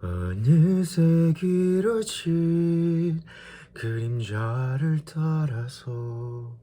어느새 길어진 그림자를 따라서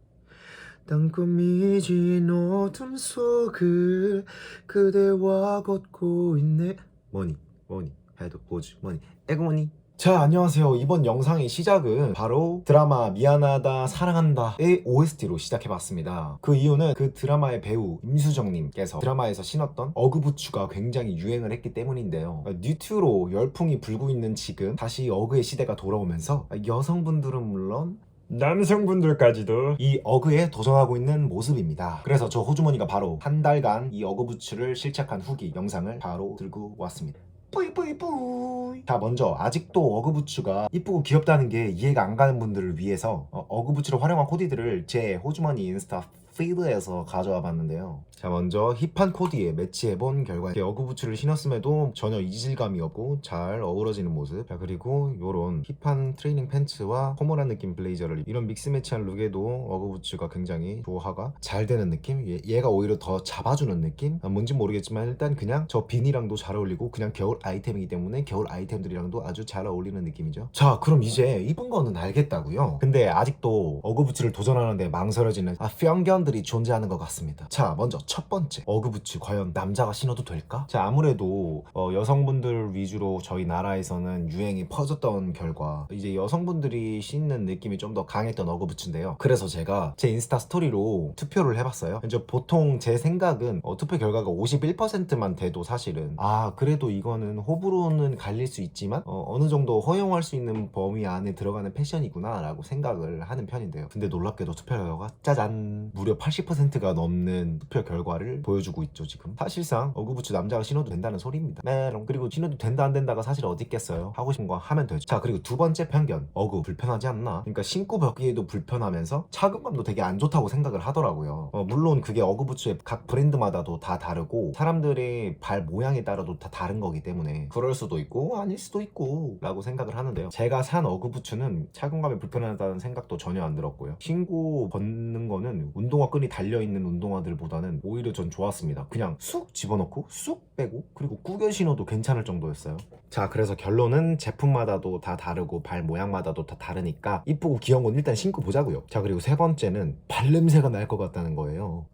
땅거미진 어둠 속을 그대와 걷고 있네. 뭐니 뭐니 해도 보지 뭐니. 에고니 자 안녕하세요 이번 영상의 시작은 바로 드라마 미안하다 사랑한다의 OST로 시작해봤습니다 그 이유는 그 드라마의 배우 임수정님께서 드라마에서 신었던 어그부츠가 굉장히 유행을 했기 때문인데요 뉴트로 열풍이 불고 있는 지금 다시 어그의 시대가 돌아오면서 여성분들은 물론 남성분들까지도 이 어그에 도전하고 있는 모습입니다. 그래서 저 호주머니가 바로 한 달간 이 어그 부츠를 실착한 후기 영상을 바로 들고 왔습니다. 뿌이뿌이뿌이. 자 먼저 아직도 어그부츠가 이쁘고 귀엽다는 게 이해가 안 가는 분들을 위해서 어, 어그부츠를 활용한 코디들을 제 호주머니 인스타 피드에서 가져와 봤는데요. 자 먼저 힙한 코디에 매치해본 결과. 이렇게 어그 부츠를 신었음에도 전혀 이질감이 없고 잘 어우러지는 모습. 자 그리고 요런 힙한 트레이닝 팬츠와 포멀한 느낌 블레이저를 이런 믹스 매치한 룩에도 어그 부츠가 굉장히 조화가 잘 되는 느낌? 얘, 얘가 오히려 더 잡아주는 느낌? 아, 뭔지 모르겠지만 일단 그냥 저 비니랑도 잘 어울리고 그냥 겨울 아이템이기 때문에 겨울 아이템들이랑도 아주 잘 어울리는 느낌이죠. 자 그럼 이제 이쁜 거는 알겠다고요. 근데 아직도 어그 부츠를 도전하는데 망설여지는 아 뿅견 들이 존재하는 것 같습니다. 자 먼저 첫 번째. 어그부츠 과연 남자가 신어도 될까? 자 아무래도 어, 여성분들 위주로 저희 나라에서는 유행이 퍼졌던 결과 이제 여성분들이 신는 느낌이 좀 더 강했던 어그부츠인데요. 그래서 제가 제 인스타 스토리로 투표를 해봤어요. 이제 보통 제 생각은 어, 투표 결과가 51%만 돼도 사실은 아 그래도 이거는 호불호는 갈릴 수 있지만 어, 느 정도 허용할 수 있는 범위 안에 들어가는 패션이구나 라고 생각을 하는 편인데요. 근데 놀랍게도 투표 결과가 짜잔. 무려 80%가 넘는 투표 결과를 보여주고 있죠 지금. 사실상 어그부츠 남자가 신어도 된다는 소리입니다. 메롱 그리고 신어도 된다 안 된다가 사실 어디 있겠어요? 하고 싶은 거 하면 되죠. 자 그리고 두 번째 편견. 어그 불편하지 않나? 그러니까 신고 벗기에도 불편하면서 착용감도 되게 안 좋다고 생각을 하더라고요. 어, 물론 그게 어그부츠의 각 브랜드마다도 다 다르고 사람들의 발 모양에 따라도 다 다른 거기 때문에 그럴 수도 있고 아닐 수도 있고 라고 생각을 하는데요. 제가 산 어그 부츠는 착용감이 불편하다는 생각도 전혀 안 들었고요. 신고 벗는 거는 운동화 끈이 달려있는 운동화들보다는 오히려 전 좋았습니다. 그냥 쑥 집어넣고 쑥 빼고 그리고 꾸겨 신어도 괜찮을 정도였어요. 자 그래서 결론은 제품마다도 다 다르고 발 모양마다도 다 다르니까 이쁘고 귀여운 건 일단 신고 보자고요. 자 그리고 세 번째는 발냄새가 날 것 같다는 거예요.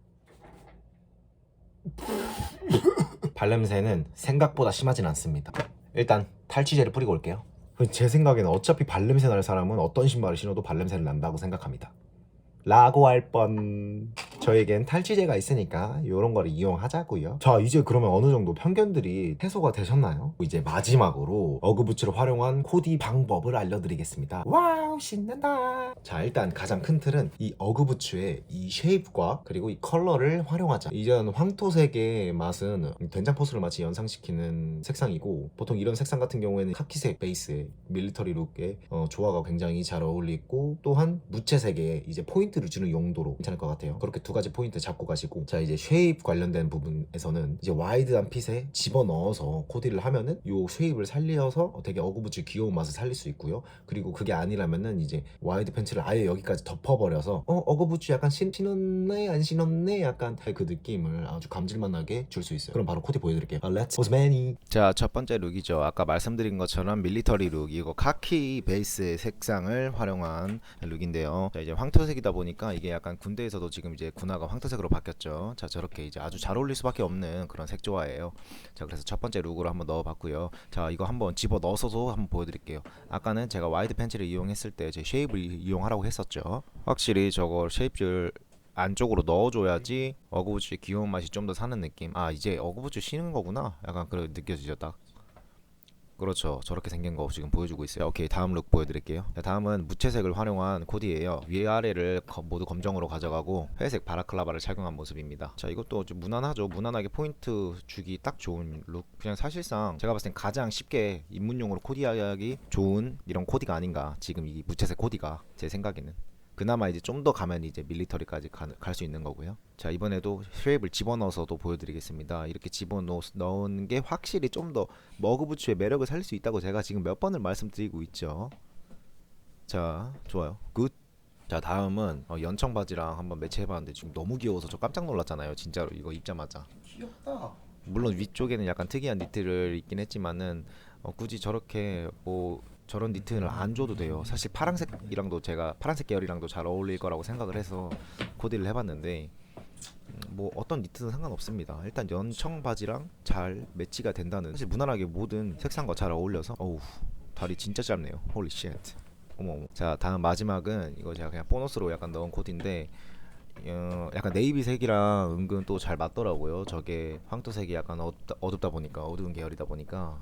발냄새는 생각보다 심하진 않습니다. 일단 탈취제를 뿌리고 올게요. 제 생각에는 어차피 발냄새 날 사람은 어떤 신발을 신어도 발냄새를 난다고 생각합니다 라고 할 뻔 저에겐 탈취제가 있으니까 이런 거를 이용하자고요. 자 이제 그러면 어느 정도 편견들이 해소가 되셨나요? 이제 마지막으로 어그부츠를 활용한 코디 방법을 알려드리겠습니다. 와우 신난다! 자 일단 가장 큰 틀은 이 어그부츠의 이 쉐입과 그리고 이 컬러를 활용하자. 이전 황토색의 맛은 된장 포스를 마치 연상시키는 색상이고 보통 이런 색상 같은 경우에는 카키색 베이스의 밀리터리 룩의 어, 조화가 굉장히 잘 어울리고 또한 무채색의 이제 포인트를 주는 용도로 괜찮을 것 같아요. 그렇게 두 가지 포인트 잡고 가시고 자 이제 쉐입 관련된 부분에서는 이제 와이드한 핏에 집어넣어서 코디를 하면은 요 쉐입을 살려서 되게 어그부츠 귀여운 맛을 살릴 수 있고요 그리고 그게 아니라면은 이제 와이드 팬츠를 아예 여기까지 덮어버려서 어 어그부츠 약간 신, 신었네 안 신었네 약간 그 느낌을 아주 감질만하게 줄 수 있어요 그럼 바로 코디 보여드릴게요 아, Let's Osmani 자, 첫 번째 룩이죠. 아까 말씀드린 것처럼 밀리터리 룩. 이거 카키 베이스의 색상을 활용한 룩인데요. 자, 이제 황토색이다 보니까 이게 약간 군대에서도 지금 이제 군화가 황토색으로 바뀌었죠. 자, 저렇게 이제 아주 잘 어울릴 수밖에 없는 그런 색 조화예요. 자, 그래서 첫 번째 룩으로 한번 넣어 봤고요. 자, 이거 한번 집어 넣어서도 한번 보여 드릴게요. 아까는 제가 와이드 팬츠를 이용했을 때 제 쉐입을 이용하라고 했었죠. 확실히 저거 쉐입줄 안쪽으로 넣어줘야지 어그부츠의 귀여운 맛이 좀 더 사는 느낌. 아 이제 어그부츠 쉬는 거구나. 약간 그렇게 느껴지죠 딱. 그렇죠. 저렇게 생긴 거 지금 보여주고 있어요. 오케이 다음 룩 보여드릴게요. 자, 다음은 무채색을 활용한 코디예요. 위아래를 거- 모두 검정으로 가져가고 회색 바라클라바를 착용한 모습입니다. 자 이것도 좀 무난하죠. 무난하게 포인트 주기 딱 좋은 룩. 그냥 사실상 제가 봤을 땐 가장 쉽게 입문용으로 코디하기 좋은 이런 코디가 아닌가. 지금 이 무채색 코디가 제 생각에는. 그나마 이제 좀 더 가면 이제 밀리터리까지 갈 수 있는 거고요. 자 이번에도 쉐입을 집어넣어서도 보여드리겠습니다. 이렇게 집어넣은 게 확실히 좀 더 머그부츠의 매력을 살릴 수 있다고 제가 지금 몇 번을 말씀드리고 있죠. 자 좋아요. 굿. 자 다음은 어, 연청 바지랑 한번 매치해봤는데 지금 너무 귀여워서 저 깜짝 놀랐잖아요. 진짜로 이거 입자마자. 귀엽다 물론 위쪽에는 약간 특이한 니트를 입긴 했지만은 어, 굳이 저렇게 뭐 저런 니트를 안 줘도 돼요. 사실 파란색이랑도 제가 파란색 계열이랑도 잘 어울릴 거라고 생각을 해서 코디를 해봤는데 음, 뭐 어떤 니트는 상관없습니다. 일단 연청 바지랑 잘 매치가 된다는 사실 무난하게 모든 색상과 잘 어울려서 어우 다리 진짜 짧네요. 홀리 쉣. 어머 어머. 자 다음 마지막은 이거 제가 그냥 보너스로 약간 넣은 코디인데 어, 약간 네이비색이랑 은근 또 잘 맞더라고요. 저게 황토색이 약간 어둡다, 어둡다 보니까 어두운 계열이다 보니까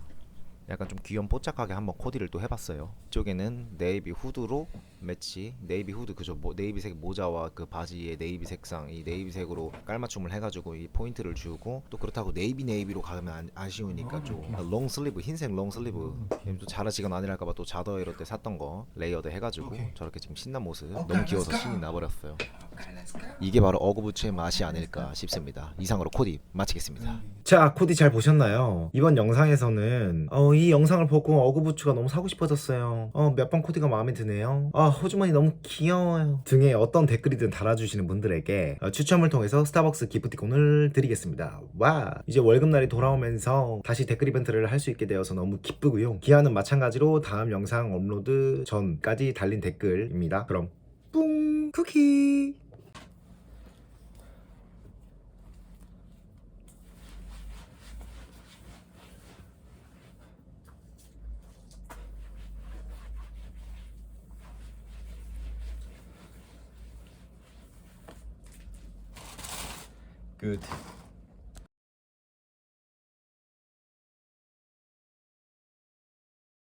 약간 좀 귀염 뽀짝하게 한번 코디를 또 해봤어요. 이쪽에는 네이비 후드로 매치, 네이비 후드 그죠? 뭐, 네이비색 모자와 그 바지의 네이비 색상, 이 네이비색으로 깔맞춤을 해가지고 이 포인트를 주고 또 그렇다고 네이비 네이비로 가면 안, 아쉬우니까 좀 롱 슬리브, 흰색 롱 슬리브 또 자라지가 아니랄까봐 또 자더 이럴 때 샀던 거 레이어드 해가지고 저렇게 지금 신난 모습 너무 귀여워서 신이 나버렸어요. 이게 바로 어구부츠의 맛이 아닐까 싶습니다. 이상으로 코디 마치겠습니다. 자, 코디 잘 보셨나요? 이번 영상에서는 어, 이 영상을 보고 어그부츠가 너무 사고 싶어졌어요. 어, 몇 번 코디가 마음에 드네요. 아, 호주머니 너무 귀여워요. 등에 어떤 댓글이든 달아주시는 분들에게 어, 추첨을 통해서 스타벅스 기프티콘을 드리겠습니다. 와, 이제 월급날이 돌아오면서 다시 댓글 이벤트를 할 수 있게 되어서 너무 기쁘고요. 기아는 마찬가지로 다음 영상 업로드 전까지 달린 댓글입니다. 그럼 뿡 쿠키 끝